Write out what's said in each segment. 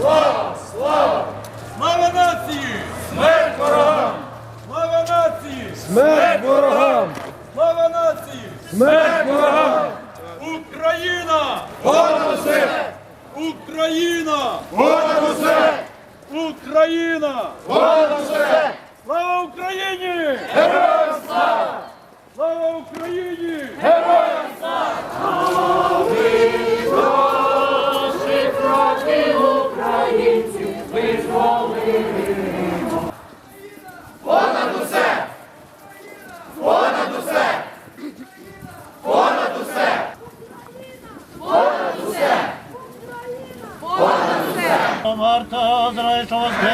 Слава! Слава! Слава нації! Смерть ворогам! Слава нації! Смерть ворогам! Слава нації! Смерть ворогам! Україна! Понад усе! Україна! Понад усе! Україна! Понад усе! Слава Україні! Героям слава! Слава Україні! Героям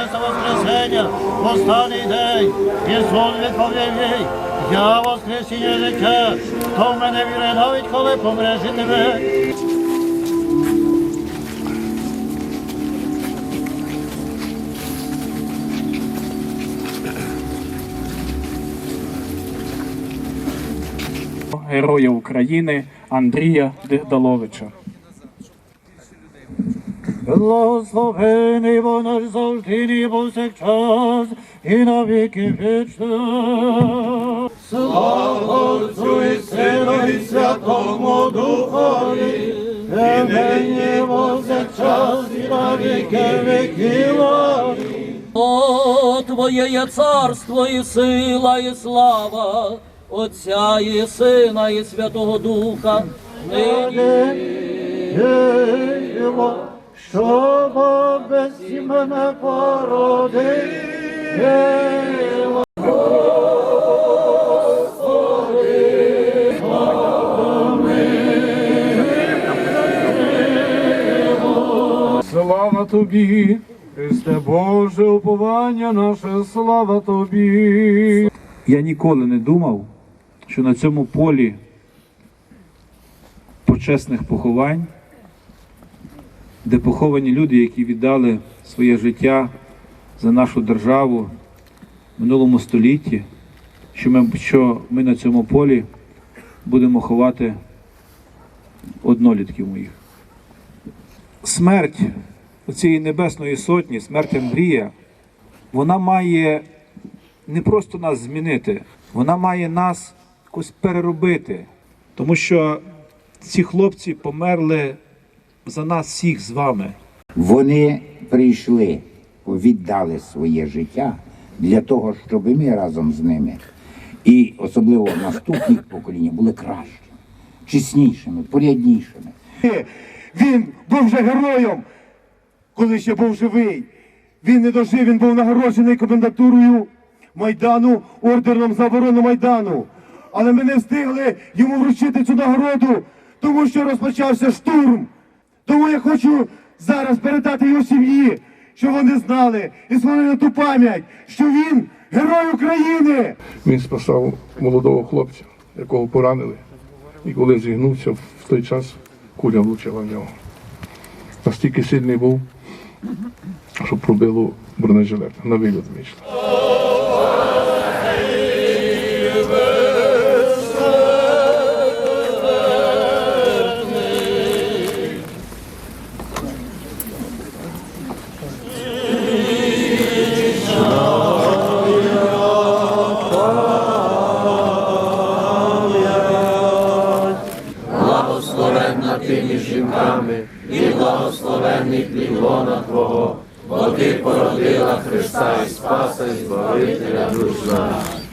знає, Воскресення, останній день, Ісус відповів їй, я воскресіння життя, хто в мене вірує, навіть коли помре, житиме. Героя України Андрія Дигдаловича. Благословений бо наш завжди ні повсякчас, і на віки вічні. Слава Отцю і Сину і Святому Духові, і нині повсякчас, і на віки віків. О, Твоє є царство і сила, і слава, Отця і Сина, і Святого Духа, нині. Діво, що без мене породив. Слава тобі, Христе Боже, уповання наше, слава тобі. Я ніколи не думав, що на цьому полі почесних поховань, де поховані люди, які віддали своє життя за нашу державу в минулому столітті, що ми, що ми на цьому полі будемо ховати однолітків моїх смерть цієї небесної сотні, смерть Андрія, вона має не просто нас змінити, вона має нас якось переробити. Тому що ці хлопці померли за нас всіх з вами. Вони прийшли, віддали своє життя для того, щоб ми разом з ними, і особливо наступні покоління, були кращими, чеснішими, поряднішими. Він був вже героєм, коли ще був живий. Він не дожив, він був нагороджений комендатурою Майдану, орденом за оборону Майдану. Але ми не встигли йому вручити цю нагороду, тому що розпочався штурм. Хочу зараз передати його сім'ї, щоб вони знали і схвалили ту пам'ять, що він герой України. Він спасав молодого хлопця, якого поранили. І коли зігнувся в той час, куля влучила в нього. Настільки сильний був, що пробило бронежилет. На виліт вийшло. Ти між жінками, і благословенний плід лона Твого, бо ти породила Христа і Спаса, і Збавителя душ наших.